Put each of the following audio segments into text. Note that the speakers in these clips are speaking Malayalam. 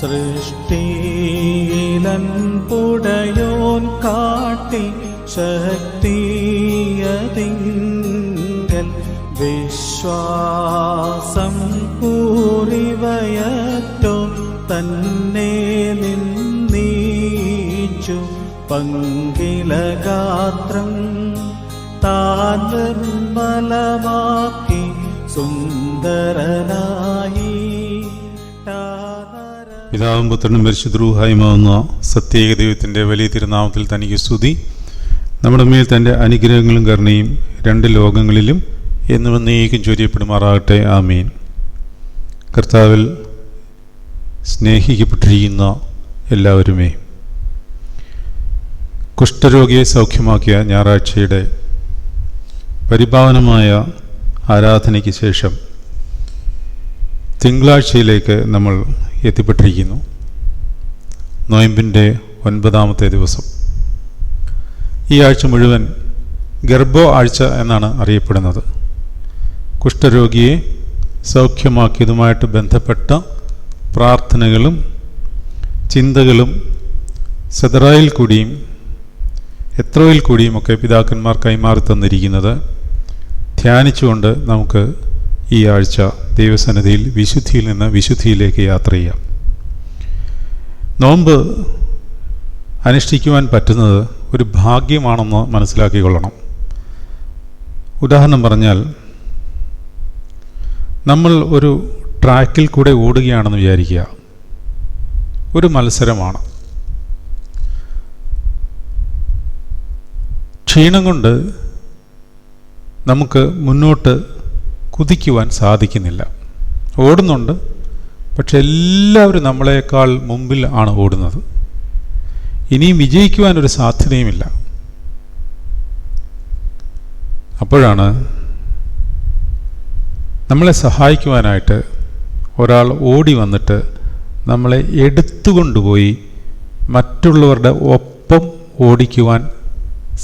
സൃഷ്ടിയിലൻ പുടയോൻ കാട്ടി ശക്തിയതിങ്കൽ വിശ്വാസം പൂരിവയറ്റോ തന്നെ നിന്നീച്ചു. പങ്കിലഗാത്രം താൻ നിർമ്മലമാക്കി സുന്ദരനായി. താനര പിതാവും പുത്രനും പരിശുദ്രൂഹായുമാവുന്ന സത്യേക ദൈവത്തിന്റെ വലിയ തിരുനാമത്തിൽ തനിക്ക് സ്തുതി. നമ്മുടെ മേൽ തന്റെ അനുഗ്രഹങ്ങളും കരുണയും രണ്ട് ലോകങ്ങളിലും എന്നും നീക്കും ചൊരിയപ്പെടുമാറാകട്ടെ. ആമീൻ. കർത്താവിൽ സ്നേഹിക്കപ്പെട്ടിരിക്കുന്ന എല്ലാവരുമേ കുഷ്ഠരോഗിയെ സൗഖ്യമാക്കിയ ഞായറാഴ്ചയുടെ പരിപാവനമായ ആരാധനയ്ക്ക് ശേഷം തിങ്കളാഴ്ചയിലേക്ക് നമ്മൾ എത്തിപ്പെട്ടിരിക്കുന്നു. നോയമ്പിന്റെ ഒൻപതാമത്തെ ദിവസം. ഈ ആഴ്ച മുഴുവൻ ഗർഭോ ആഴ്ച എന്നാണ് അറിയപ്പെടുന്നത്. കുഷ്ഠരോഗിയെ സൗഖ്യമാക്കിയതുമായിട്ട് ബന്ധപ്പെട്ട പ്രാർത്ഥനകളും ചിന്തകളും സെതറായിൽ കൂടിയും എത്രോയിൽ കൂടിയും ഒക്കെ പിതാക്കന്മാർ കൈമാറി തന്നിരിക്കുന്നത് ധ്യാനിച്ചുകൊണ്ട് നമുക്ക് ഈ ആഴ്ച ദൈവസന്നിധിയിൽ വിശുദ്ധിയിൽ നിന്ന് വിശുദ്ധിയിലേക്ക് യാത്ര ചെയ്യാം. നോമ്പ് അനുഷ്ഠിക്കുവാൻ പറ്റുന്നത് ഒരു ഭാഗ്യമാണെന്ന് മനസ്സിലാക്കിക്കൊള്ളണം. ഉദാഹരണം പറഞ്ഞാൽ നമ്മൾ ഒരു ട്രാക്കിൽ കൂടെ ഓടുകയാണെന്ന് വിചാരിക്കുക. ഒരു മത്സരമാണ്. ക്ഷീണം കൊണ്ട് നമുക്ക് മുന്നോട്ട് കുതിക്കുവാൻ സാധിക്കുന്നില്ല. ഓടുന്നുണ്ട് പക്ഷെ എല്ലാവരും നമ്മളെക്കാൾ മുമ്പിൽ ആണ് ഓടുന്നത്. ഇനിയും വിജയിക്കുവാൻ ഒരു സാധ്യതയുമില്ല. അപ്പോഴാണ് നമ്മളെ സഹായിക്കുവാനായിട്ട് ഒരാൾ ഓടി വന്നിട്ട് നമ്മളെ എടുത്തുകൊണ്ടുപോയി മറ്റുള്ളവരുടെ ഒപ്പം ഓടിക്കുവാൻ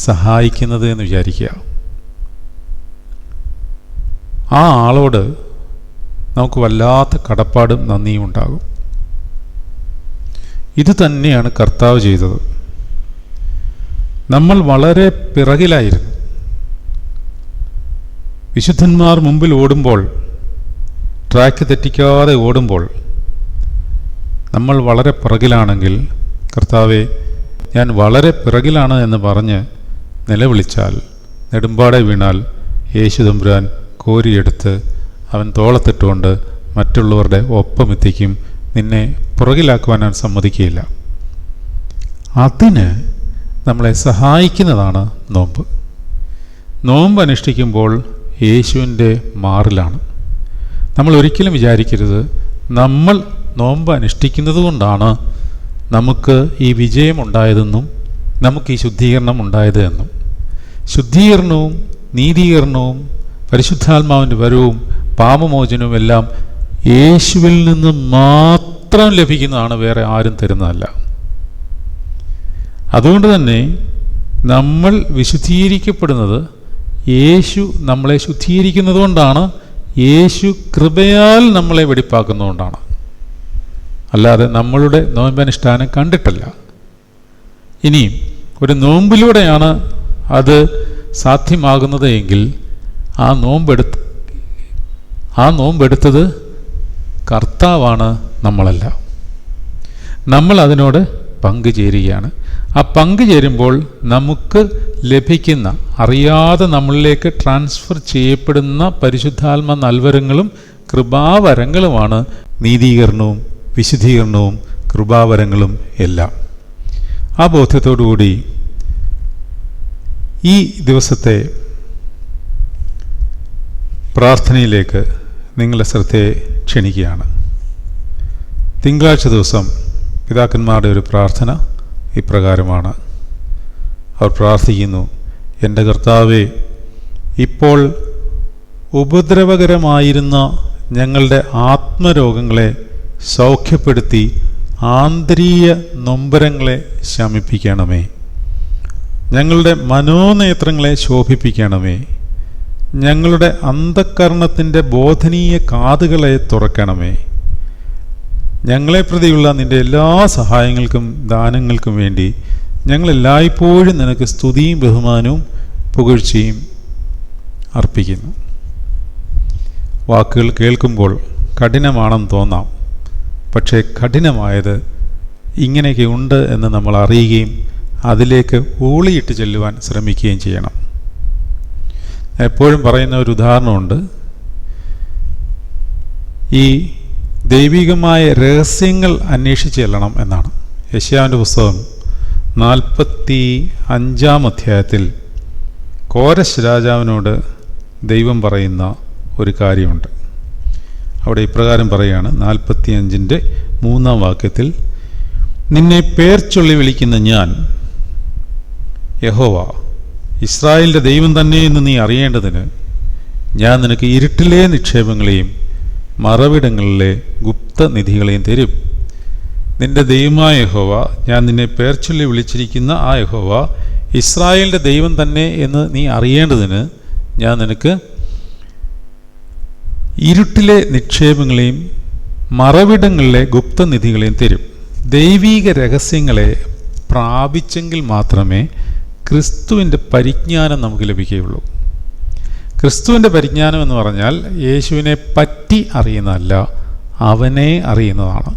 സഹായിക്കുന്നത് എന്ന് വിചാരിക്കുക. ആ ആളോട് നമുക്ക് വല്ലാത്ത കടപ്പാടും നന്ദിയും ഉണ്ടാകും. ഇത് തന്നെയാണ് കർത്താവ് ചെയ്തത്. നമ്മൾ വളരെ പിറകിലായിരുന്നു. വിശുദ്ധന്മാർ മുമ്പിൽ ഓടുമ്പോൾ ട്രാക്ക് തെറ്റിക്കാതെ ഓടുമ്പോൾ നമ്മൾ വളരെ പിറകിലാണെങ്കിൽ കർത്താവെ ഞാൻ വളരെ പിറകിലാണ് എന്ന് പറഞ്ഞ് നിലവിളിച്ചാൽ നെടുമ്പാടെ വീണാൽ യേശു തമ്പുരാൻ കോരിയെടുത്ത് അവൻ തോളത്തിട്ടുകൊണ്ട് മറ്റുള്ളവരുടെ ഒപ്പമെത്തിക്കും നിന്നെ പുറകിലാക്കുവാൻ അവൻ സമ്മതിക്കുകയില്ല. അതിന് നമ്മളെ സഹായിക്കുന്നതാണ് നോമ്പ്. നോമ്പ് അനുഷ്ഠിക്കുമ്പോൾ യേശുവിന്റെ മാറിലാണ്. നമ്മൾ ഒരിക്കലും വിചാരിക്കരുത് നമ്മൾ നോമ്പ് അനുഷ്ഠിക്കുന്നത് കൊണ്ടാണ് നമുക്ക് ഈ വിജയം ഉണ്ടായതെന്നും നമുക്ക് ഈ ശുദ്ധീകരണം ഉണ്ടായത് എന്നും. ശുദ്ധീകരണവും നീതീകരണവും പരിശുദ്ധാത്മാവിന്റെ വരവും പാപമോചനവും എല്ലാം യേശുവിൽ നിന്ന് മാത്രം ലഭിക്കുന്നതാണ് വേറെ ആരും തരുന്നതല്ല. അതുകൊണ്ട് തന്നെ നമ്മൾ വിശുദ്ധീകരിക്കപ്പെടുന്നത് യേശു നമ്മളെ ശുദ്ധീകരിക്കുന്നത് കൊണ്ടാണ്. യേശു കൃപയാൽ നമ്മളെ വെടിപ്പാക്കുന്നതുകൊണ്ടാണ് അല്ലാതെ നമ്മളുടെ നോമ്പനുഷ്ഠാനം കണ്ടിട്ടല്ല. ഇനിയും ഒരു നോമ്പിലൂടെയാണ് അത് സാധ്യമാകുന്നത് എങ്കിൽ ആ നോമ്പെടുത്ത് ആ നോമ്പെടുത്തത് കർത്താവാണ് നമ്മളല്ല. നമ്മൾ അതിനോട് പങ്കുചേരുകയാണ് ആ പങ്കുചേരുമ്പോൾ നമുക്ക് ലഭിക്കുന്ന അറിയാതെ നമ്മളിലേക്ക് ട്രാൻസ്ഫർ ചെയ്യപ്പെടുന്ന പരിശുദ്ധാത്മ നൽവരങ്ങളും കൃപാവരങ്ങളുമാണ് നീതീകരണവും വിശുദ്ധീകരണവും കൃപാവരങ്ങളും എല്ലാം. ആ ബോധ്യത്തോടുകൂടി ഈ ദിവസത്തെ പ്രാർത്ഥനയിലേക്ക് നിങ്ങളുടെ ശ്രദ്ധയെ ക്ഷണിക്കുകയാണ്. തിങ്കളാഴ്ച ദിവസം പിതാക്കന്മാരുടെ ഒരു പ്രാർത്ഥന ഇപ്രകാരമാണ്. അവർ പ്രാർത്ഥിക്കുന്നു എന്റെ കർത്താവെ ഇപ്പോൾ ഉപദ്രവകരമായിരുന്ന ഞങ്ങളുടെ ആത്മരോഗങ്ങളെ സൗഖ്യപ്പെടുത്തി ആന്തരീയ നൊമ്പരങ്ങളെ ശമിപ്പിക്കണമേ. ഞങ്ങളുടെ മനോനേത്രങ്ങളെ ശോഭിപ്പിക്കണമേ. ഞങ്ങളുടെ അന്ധക്കരണത്തിന്റെ ബോധനീയ കാതുകളെ തുറക്കണമേ. ഞങ്ങളെ പ്രതിയുള്ള നിന്റെ എല്ലാ സഹായങ്ങൾക്കും ദാനങ്ങൾക്കും വേണ്ടി ഞങ്ങളെല്ലായ്പ്പോഴും നിനക്ക് സ്തുതിയും ബഹുമാനവും പുകഴ്ചയും അർപ്പിക്കുന്നു. വാക്കുകൾ കേൾക്കുമ്പോൾ കഠിനമാണെന്ന് തോന്നാം. പക്ഷേ കഠിനമായത് ഇങ്ങനെയൊക്കെ ഉണ്ട് എന്ന് നമ്മൾ അറിയുകയും അതിലേക്ക് ഊളിയിട്ട് ചെല്ലുവാൻ ശ്രമിക്കുകയും ചെയ്യണം. എപ്പോഴും പറയുന്ന ഒരു ഉദാഹരണമുണ്ട്. ഈ ദൈവികമായ രഹസ്യങ്ങൾ അന്വേഷിച്ച് ചെല്ലണം എന്നാണ്. യശ്യാവിന്റെ പുസ്തകം നാൽപ്പത്തി അഞ്ചാം അധ്യായത്തിൽ കോരശ് രാജാവിനോട് ദൈവം പറയുന്ന ഒരു കാര്യമുണ്ട്. അവിടെ ഇപ്രകാരം പറയുകയാണ് നാൽപ്പത്തി അഞ്ചിന്റെ മൂന്നാം വാക്യത്തിൽ നിന്നെ പേർ ചൊല്ലി വിളിക്കുന്ന ഞാൻ യഹോവ ഇസ്രായേലിന്റെ ദൈവം തന്നെ എന്ന് നീ അറിയേണ്ടതിന് ഞാൻ നിനക്ക് ഇരുട്ടിലെ നിക്ഷേപങ്ങളെയും മറവിടങ്ങളിലെ ഗുപ്തനിധികളെയും തരും. നിന്റെ ദൈവമായ യഹോവ ഞാൻ നിന്നെ പേർച്ചൊല്ലി ചൊല്ലി വിളിച്ചിരിക്കുന്ന ആ യഹോവ ഇസ്രായേലിന്റെ ദൈവം തന്നെ എന്ന് നീ അറിയേണ്ടതിന് ഞാൻ നിനക്ക് ഇരുട്ടിലെ നിക്ഷേപങ്ങളെയും മറവിടങ്ങളിലെ ഗുപ്തനിധികളെയും തരും. ദൈവീക രഹസ്യങ്ങളെ പ്രാപിച്ചെങ്കിൽ മാത്രമേ ക്രിസ്തുവിന്റെ പരിജ്ഞാനം നമുക്ക് ലഭിക്കുകയുള്ളൂ. ക്രിസ്തുവിന്റെ പരിജ്ഞാനം എന്ന് പറഞ്ഞാൽ യേശുവിനെ പറ്റി അറിയുന്നതല്ല അവനെ അറിയുന്നതാണ്.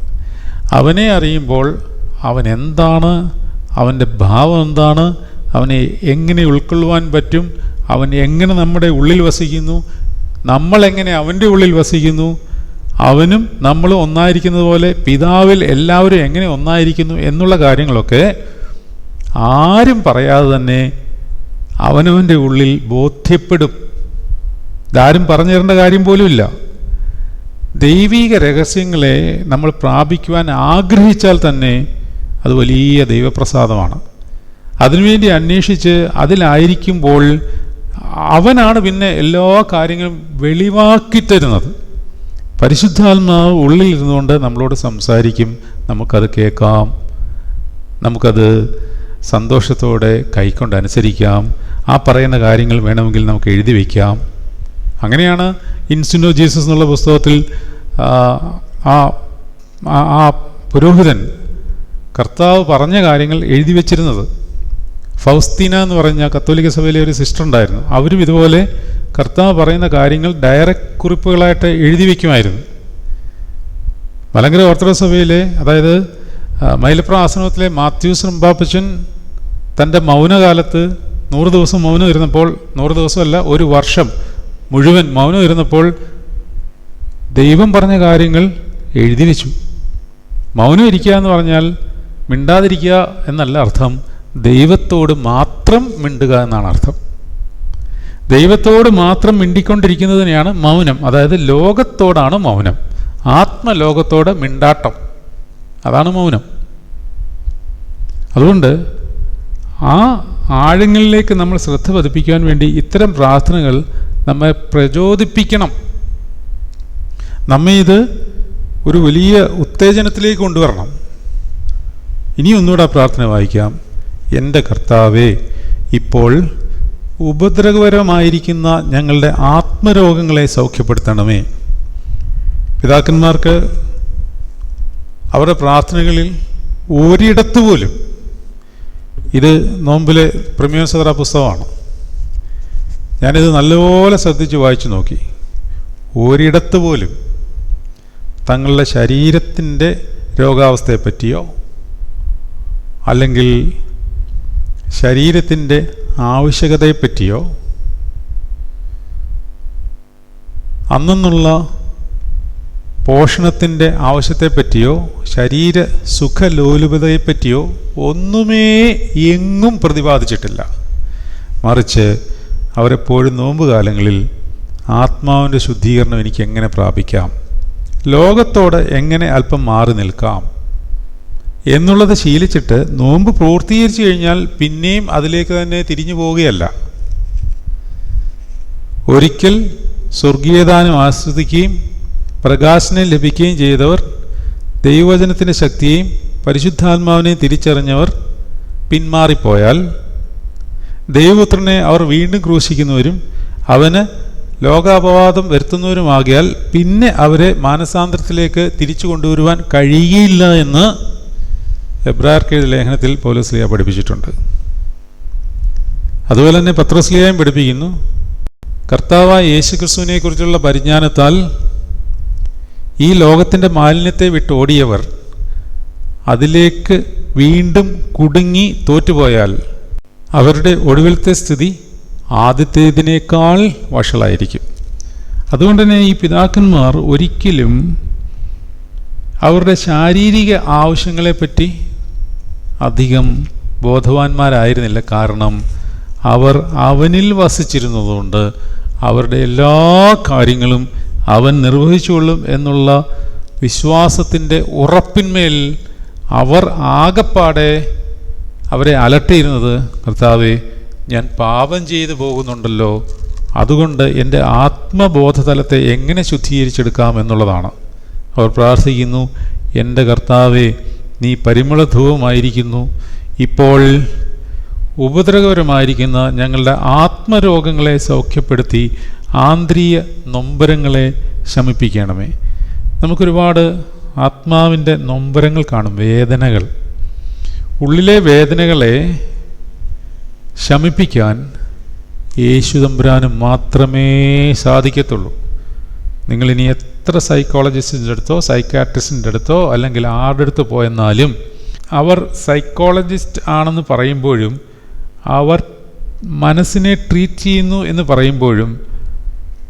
അവനെ അറിയുമ്പോൾ അവൻ എന്താണ് അവന്റെ ഭാവം എന്താണ് അവനെ എങ്ങനെ ഉൾക്കൊള്ളുവാൻ പറ്റും അവൻ എങ്ങനെ നമ്മുടെ ഉള്ളിൽ വസിക്കുന്നു നമ്മളെങ്ങനെ അവന്റെ ഉള്ളിൽ വസിക്കുന്നു അവനും നമ്മളും ഒന്നായിരിക്കുന്നത് പോലെ പിതാവിൽ എല്ലാവരും എങ്ങനെ ഒന്നായിരിക്കുന്നു എന്നുള്ള കാര്യങ്ങളൊക്കെ ആരും പറയാതെ തന്നെ അവനവന്റെ ഉള്ളിൽ ബോധ്യപ്പെടും. ഇതാരും പറഞ്ഞു തരേണ്ട കാര്യം പോലുമില്ല. ദൈവീക രഹസ്യങ്ങളെ നമ്മൾ പ്രാപിക്കുവാൻ ആഗ്രഹിച്ചാൽ തന്നെ അത് വലിയ ദൈവപ്രസാദമാണ്. അതിനുവേണ്ടി അന്വേഷിച്ച് അതിലായിരിക്കുമ്പോൾ അവനാണ് പിന്നെ എല്ലാ കാര്യങ്ങളും വെളിവാക്കി തരുന്നത്. പരിശുദ്ധാത്മാവ് ഉള്ളിൽ ഇരുന്നുകൊണ്ട് നമ്മളോട് സംസാരിക്കും. നമുക്കത് കേൾക്കാം. നമുക്കത് സന്തോഷത്തോടെ കൈക്കൊണ്ട് അനുസരിക്കാം. ആ പറയുന്ന കാര്യങ്ങൾ വേണമെങ്കിൽ നമുക്ക് എഴുതി വയ്ക്കാം അങ്ങനെയാണ് ഇൻസിനോ ജീസസ് എന്നുള്ള പുസ്തകത്തിൽ ആ ആ- പുരോഹിതൻ കർത്താവ് പറഞ്ഞ കാര്യങ്ങൾ എഴുതി വച്ചിരുന്നത്. ഫൗസ്തീന എന്ന് പറഞ്ഞ കത്തോലിക്ക സഭയിലെ ഒരു സിസ്റ്റർ ഉണ്ടായിരുന്നു. അവരും ഇതുപോലെ കർത്താവ് പറയുന്ന കാര്യങ്ങൾ ഡയറക്റ്റ് കുറിപ്പുകളായിട്ട് എഴുതി വയ്ക്കുമായിരുന്നു മലങ്കര ഓർത്തഡോക്സ് സഭയിലെ അതായത് മൈലപ്ര ആശ്രമത്തിലെ മാത്യൂസ് റംബാപ്പച്ചൻ തന്റെ മൗനകാലത്ത് നൂറ് ദിവസം മൗനം ഇരുന്നപ്പോൾ നൂറ് ദിവസമല്ല ഒരു വർഷം മുഴുവൻ മൗനം ഇരുന്നപ്പോൾ ദൈവം പറഞ്ഞ കാര്യങ്ങൾ എഴുതി വെച്ചു. മൗനം ഇരിക്കുക എന്ന് പറഞ്ഞാൽ മിണ്ടാതിരിക്കുക എന്നല്ല അർത്ഥം. ദൈവത്തോട് മാത്രം മിണ്ടുക എന്നാണ് അർത്ഥം. ദൈവത്തോട് മാത്രം മിണ്ടിക്കൊണ്ടിരിക്കുന്നതിനെയാണ് മൗനം. അതായത് ലോകത്തോടാണ് മൗനം. ആത്മലോകത്തോട് മിണ്ടാട്ടം. അതാണ് മൗനം. അതുകൊണ്ട് ആ ആഴങ്ങളിലേക്ക് നമ്മൾ ശ്രദ്ധ പതിപ്പിക്കാൻ വേണ്ടി ഇത്തരം പ്രാർത്ഥനകൾ നമ്മെ പ്രചോദിപ്പിക്കണം. നമ്മെ ഇത് ഒരു വലിയ ഉത്തേജനത്തിലേക്ക് കൊണ്ടുവരണം. ഇനി ഒന്നുകൂടെ പ്രാർത്ഥന വായിക്കാം. എന്റെ കർത്താവേ ഇപ്പോൾ ഉപദ്രവകരമായിരിക്കുന്ന ഞങ്ങളുടെ ആത്മരോഗങ്ങളെ സൗഖ്യപ്പെടുത്തണമേ. പിതാക്കന്മാർക്ക് അവരുടെ പ്രാർത്ഥനകളിൽ ഒരിടത്തു പോലും ഇത് നോമ്പിലെ പ്രമേയ സദറ പുസ്തകമാണ്. ഞാനിത് നല്ലപോലെ ശ്രദ്ധിച്ച് വായിച്ചു നോക്കി. ഒരിടത്ത് പോലും തങ്ങളുടെ ശരീരത്തിന്റെ രോഗാവസ്ഥയെപ്പറ്റിയോ അല്ലെങ്കിൽ ശരീരത്തിന്റെ ആവശ്യകതയെപ്പറ്റിയോ അന്നെന്നുള്ള പോഷണത്തിന്റെ ആവശ്യത്തെപ്പറ്റിയോ ശരീര സുഖലോലുപതയെപ്പറ്റിയോ ഒന്നുമേ എങ്ങും പ്രതിപാദിച്ചിട്ടില്ല. മറിച്ച് അവരെപ്പോഴും നോമ്പുകാലങ്ങളിൽ ആത്മാവിന്റെ ശുദ്ധീകരണം എനിക്ക് എങ്ങനെ പ്രാപിക്കാം? ലോകത്തോട് എങ്ങനെ അല്പം മാറി നിൽക്കാം? എന്നുള്ളത് ശീലിച്ചിട്ട് നോമ്പ് പൂർത്തീകരിച്ചു കഴിഞ്ഞാൽ പിന്നെയും അതിലേക്ക് തന്നെ തിരിഞ്ഞു പോവുകയല്ല. ഒരിക്കൽ സ്വർഗീയദാനം ആസ്വദിക്കുകയും പ്രകാശനം ലഭിക്കുകയും ചെയ്തവർ ദൈവവചനത്തിന്റെ ശക്തിയെയും പരിശുദ്ധാത്മാവിനെയും തിരിച്ചറിഞ്ഞവർ പിന്മാറിപ്പോയാൽ ദൈവപുത്രനെ അവർ വീണ്ടും ക്രൂശിക്കുന്നവരും അവന് ലോകാപവാദം വരുത്തുന്നവരുമാകിയാൽ പിന്നെ അവരെ മാനസാന്തരത്തിലേക്ക് തിരിച്ചു കൊണ്ടുവരുവാൻ കഴിയില്ല എന്ന് എബ്രാർക്കെഴുതി ലേഖനത്തിൽ പൗലോസ്ലിയ പഠിപ്പിച്ചിട്ടുണ്ട്. അതുപോലെ തന്നെ പത്രോസ്ലിയായും പഠിപ്പിക്കുന്നു കർത്താവായ യേശു ക്രിസ്തുവിനെ കുറിച്ചുള്ള പരിജ്ഞാനത്താൽ ഈ ലോകത്തിന്റെ മാലിന്യത്തെ വിട്ടോടിയവർ അതിലേക്ക് വീണ്ടും കുടുങ്ങി തോറ്റുപോയാൽ അവരുടെ ഒടുവിലത്തെ സ്ഥിതി ആദ്യത്തേതിനേക്കാൾ വഷളായിരിക്കും. അതുകൊണ്ട് തന്നെ ഈ പിതാക്കന്മാർ ഒരിക്കലും അവരുടെ ശാരീരിക ആവശ്യങ്ങളെപ്പറ്റി അധികം ബോധവാന്മാരായിരുന്നില്ല. കാരണം അവർ അവനിൽ വസിച്ചിരുന്നതുകൊണ്ട് അവരുടെ എല്ലാ കാര്യങ്ങളും അവൻ നിർവഹിച്ചുകൊള്ളും എന്നുള്ള വിശ്വാസത്തിന്റെ ഉറപ്പിന്മേൽ അവർ ആകപ്പാടെ അവരെ അലട്ടിയിരുന്നത് കർത്താവെ ഞാൻ പാപം ചെയ്തു പോകുന്നുണ്ടല്ലോ. അതുകൊണ്ട് എന്റെ ആത്മബോധതലത്തെ എങ്ങനെ ശുദ്ധീകരിച്ചെടുക്കാം എന്നുള്ളതാണ്. അവർ പ്രാർത്ഥിക്കുന്നു എന്റെ കർത്താവെ നീ പരിമളധൂവമായിരിക്കുന്നു. ഇപ്പോൾ ഉപദ്രവകരമായിരിക്കുന്ന ഞങ്ങളുടെ ആത്മരോഗങ്ങളെ സൗഖ്യപ്പെടുത്തി ആന്തരിക നൊമ്പരങ്ങളെ ശമിപ്പിക്കണമേ. നമുക്കൊരുപാട് ആത്മാവിന്റെ നൊമ്പരങ്ങൾ കാണും വേദനകൾ. ഉള്ളിലെ വേദനകളെ ശമിപ്പിക്കാൻ യേശുതമ്പുരാനും മാത്രമേ സാധിക്കത്തുള്ളൂ. നിങ്ങളിനി എത്ര സൈക്കോളജിസ്റ്റിന്റെ അടുത്തോ സൈക്കാട്രിസ്റ്റിന്റെ അടുത്തോ അല്ലെങ്കിൽ ആരുടെ അടുത്ത് പോയെന്നാലും അവർ സൈക്കോളജിസ്റ്റ് ആണെന്ന് പറയുമ്പോഴും അവർ മനസ്സിനെ ട്രീറ്റ് ചെയ്യുന്നു എന്ന് പറയുമ്പോഴും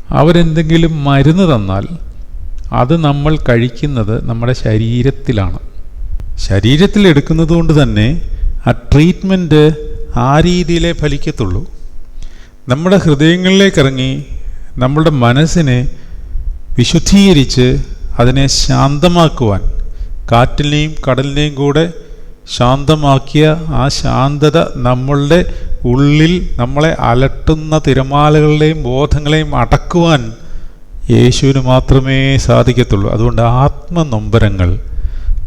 അവരെന്തെങ്കിലും മരുന്ന് തന്നാൽ അത് നമ്മൾ കഴിക്കുന്നത് നമ്മുടെ ശരീരത്തിലാണ്. ശരീരത്തിൽ എടുക്കുന്നത് കൊണ്ട് തന്നെ ആ ട്രീറ്റ്മെന്റ് ആ രീതിയിലേ ഫലിക്കത്തുള്ളൂ. നമ്മുടെ ഹൃദയങ്ങളിലേക്ക് ഇറങ്ങി നമ്മുടെ മനസ്സിനെ വിശുദ്ധീകരിച്ച് അതിനെ ശാന്തമാക്കുവാൻ കാറ്റിനെയും കടലിനെയും കൂടെ ശാന്തമാക്കിയ ആ ശാന്തത നമ്മളുടെ ഉള്ളിൽ നമ്മളെ അലട്ടുന്ന തിരമാലകളുടെയും ബോധങ്ങളെയും അടക്കുവാൻ യേശുവിന് മാത്രമേ സാധിക്കത്തുള്ളൂ. അതുകൊണ്ട് ആത്മനൊമ്പരങ്ങൾ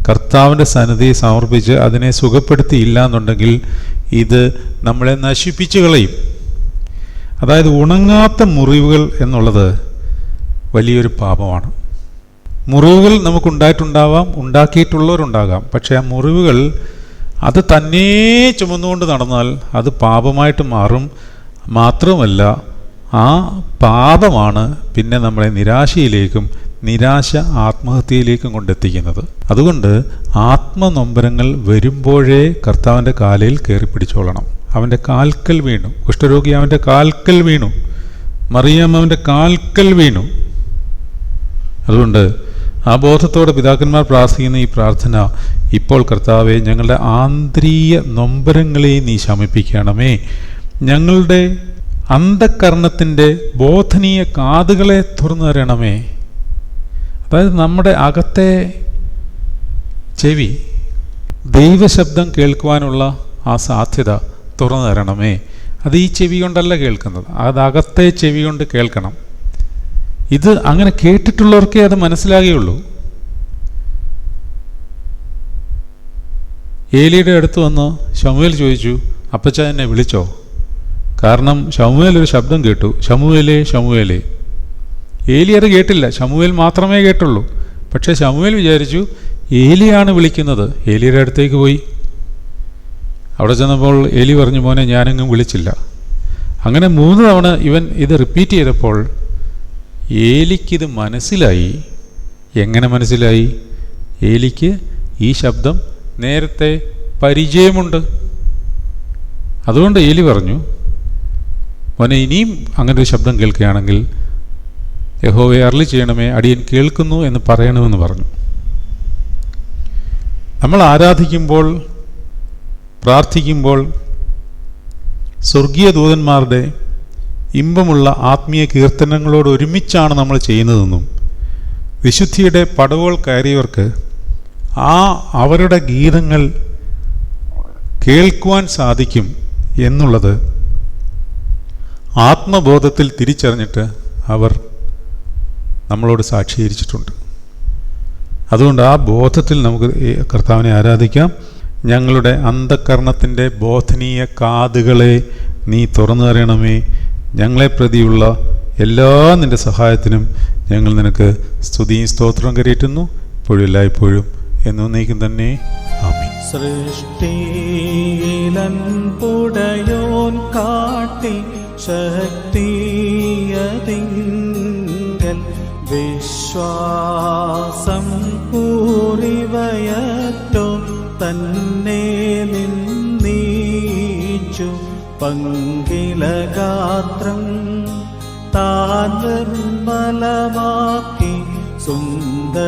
കർത്താവിന്റെ സന്നിധിയെ സമർപ്പിച്ച് അതിനെ സുഖപ്പെടുത്തിയില്ല എന്നുണ്ടെങ്കിൽ ഇത് നമ്മളെ നശിപ്പിച്ചു കളയും. അതായത് ഉണങ്ങാത്ത മുറിവുകൾ എന്നുള്ളത് വലിയൊരു പാപമാണ്. മുറിവുകൾ നമുക്കുണ്ടായിട്ടുണ്ടാവാം ഉണ്ടാക്കിയിട്ടുള്ളവരുണ്ടാകാം. പക്ഷേ ആ മുറിവുകൾ അത് തന്നെ ചുമന്നുകൊണ്ട് നടന്നാൽ അത് പാപമായിട്ട് മാറും. മാത്രമല്ല ആ പാപമാണ് പിന്നെ നമ്മളെ നിരാശയിലേക്കും നിരാശ ആത്മഹത്യയിലേക്കും കൊണ്ടെത്തിക്കുന്നത്. അതുകൊണ്ട് ആത്മനൊമ്പരങ്ങൾ വരുമ്പോഴേ കർത്താവിന്റെ കാലയിൽ കയറി പിടിച്ചോളണം. അവന്റെ കാൽക്കൽ വീണു. കുഷ്ഠരോഗി അവന്റെ കാൽക്കൽ വീണു. മറിയാം അവന്റെ കാൽക്കൽ വീണു. അതുകൊണ്ട് ആ ബോധത്തോടെ പിതാക്കന്മാർ പ്രാർത്ഥിക്കുന്ന ഈ പ്രാർത്ഥന ഇപ്പോൾ കർത്താവെ ഞങ്ങളുടെ ആന്തരീയ നൊമ്പരങ്ങളെ നീ ശമിപ്പിക്കണമേ. ഞങ്ങളുടെ അന്ധകരണത്തിന്റെ ബോധനീയ കാതുകളെ തുറന്നു തരണമേ. അതായത് നമ്മുടെ അകത്തെ ചെവി ദൈവശബ്ദം കേൾക്കുവാനുള്ള ആ സാധ്യത തുറന്നു തരണമേ. അത് ഈ ചെവി കൊണ്ടല്ല കേൾക്കുന്നത്. അത് അകത്തെ ചെവി കൊണ്ട് കേൾക്കണം. ഇത് അങ്ങനെ കേട്ടിട്ടുള്ളവർക്കേ അത് മനസ്സിലാകുകയുള്ളൂ. ഏലിയുടെ അടുത്ത് വന്ന് ഷമുവേൽ ചോദിച്ചു അപ്പച്ച എന്നെ വിളിച്ചോ? കാരണം ഷമുവേൽ ഒരു ശബ്ദം കേട്ടു ഷമുവേലേ ഷമുവേലേ ഏലി അത് കേട്ടില്ല ഷമുവേൽ മാത്രമേ കേട്ടുള്ളൂ. പക്ഷേ ഷമുവേൽ വിചാരിച്ചു ഏലിയാണ് വിളിക്കുന്നത്. ഏലിയുടെ അടുത്തേക്ക് പോയി. അവിടെ ചെന്നപ്പോൾ ഏലി പറഞ്ഞു മോനെ ഞാനെങ്ങും വിളിച്ചില്ല. അങ്ങനെ മൂന്ന് തവണ ഇവൻ ഇത് റിപ്പീറ്റ് ചെയ്തപ്പോൾ ഏലിക്കിത് മനസ്സിലായി? എങ്ങനെ മനസ്സിലായി? ഏലിക്ക് ഈ ശബ്ദം നേരത്തെ പരിചയമുണ്ട്. അതുകൊണ്ട് ഏലി പറഞ്ഞു മോനെ ഇനിയും അങ്ങനെ ഒരു ശബ്ദം കേൾക്കുകയാണെങ്കിൽ യഹോവയെ അരളി ചെയ്യണമേ അടിയൻ കേൾക്കുന്നു എന്ന് പറയണമെന്ന് പറഞ്ഞു. നമ്മൾ ആരാധിക്കുമ്പോൾ പ്രാർത്ഥിക്കുമ്പോൾ സ്വർഗീയ ദൂതന്മാരുടെ ഇമ്പമുള്ള ആത്മീയ കീർത്തനങ്ങളോട് ഒരുമിച്ചാണ് നമ്മൾ ചെയ്യുന്നതെന്നും വിശുദ്ധിയുടെ പടവുകൾ കയറിയവർക്ക് ആ അവരുടെ ഗീതങ്ങൾ കേൾക്കുവാൻ സാധിക്കും എന്നുള്ളത് ആത്മബോധത്തിൽ തിരിച്ചറിഞ്ഞിട്ട് അവർ നമ്മളോട് സാക്ഷീകരിച്ചിട്ടുണ്ട്. അതുകൊണ്ട് ആ ബോധത്തിൽ നമുക്ക് കർത്താവിനെ ആരാധിക്കാം. ഞങ്ങളുടെ അന്ധകരണത്തിന്റെ ബോധനീയ കാതുകളെ നീ തുറന്നു തരണമേ. ഞങ്ങളെ പ്രതിയുള്ള എല്ലാ നിന്റെ സഹായത്തിനും ഞങ്ങൾ നിനക്ക് സ്തുതിയും സ്തോത്രം ഇപ്പോഴും എല്ലായ്പ്പോഴും എന്നു നീക്കും തന്നെ. സൃഷ്ടിയിലൻ പുടയോൻ കാട്ടി ശക്തിയതിങ്കൽ വിശ്വാസം പൂറിവയറ്റോ തന്നെ പങ്കിലഗാത്രം താൻ നിർമ്മലമാക്കി സുന്ദരനായി